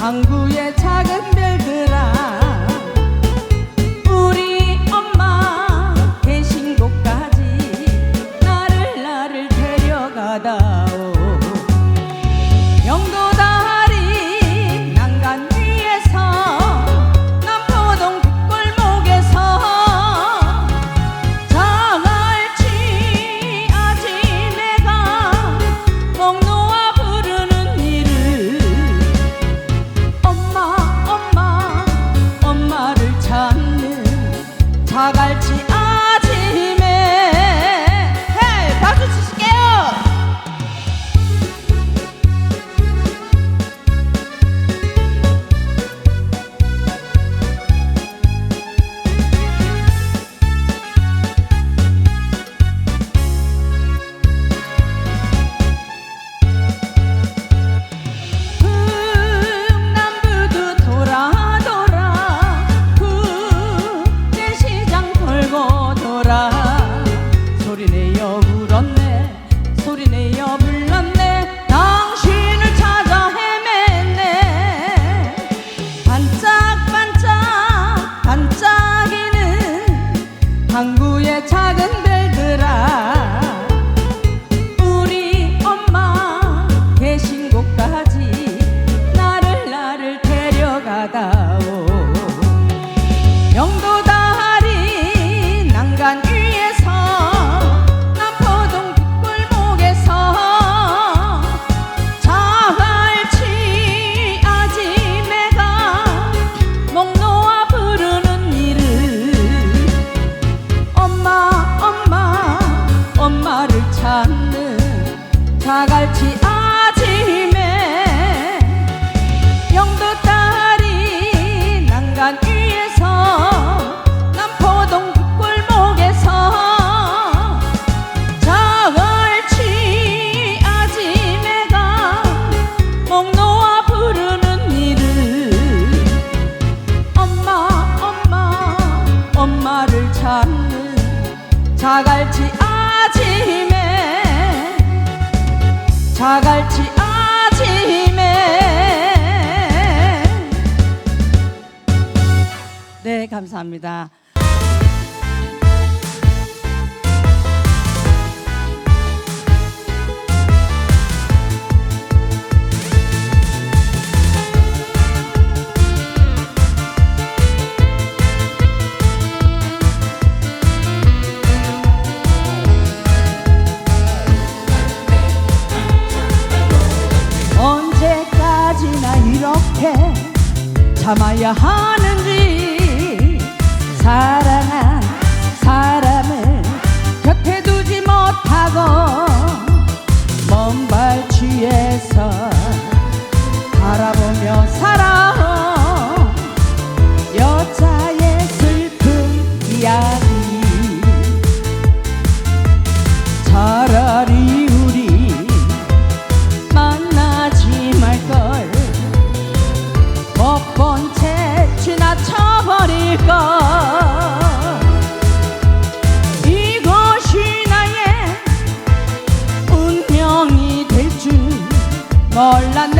항구 자갈치 울었네. 소리내어 불렀네. 당신을 찾아 헤맸네. 반짝반짝 반짝이는 항구의 작은 별들아. 우리 엄마 계신 곳까지 나를 나를 데려가다오. 영도 자갈치 아침에 영도 딸이 난간 위에서 남포동 뒷골목에서 자갈치 아지매가 목 놓아 부르는 이를 엄마 엄마 엄마를 찾는 자갈치 자갈치 아지매 네 감사합니다. The heart 몰랐네.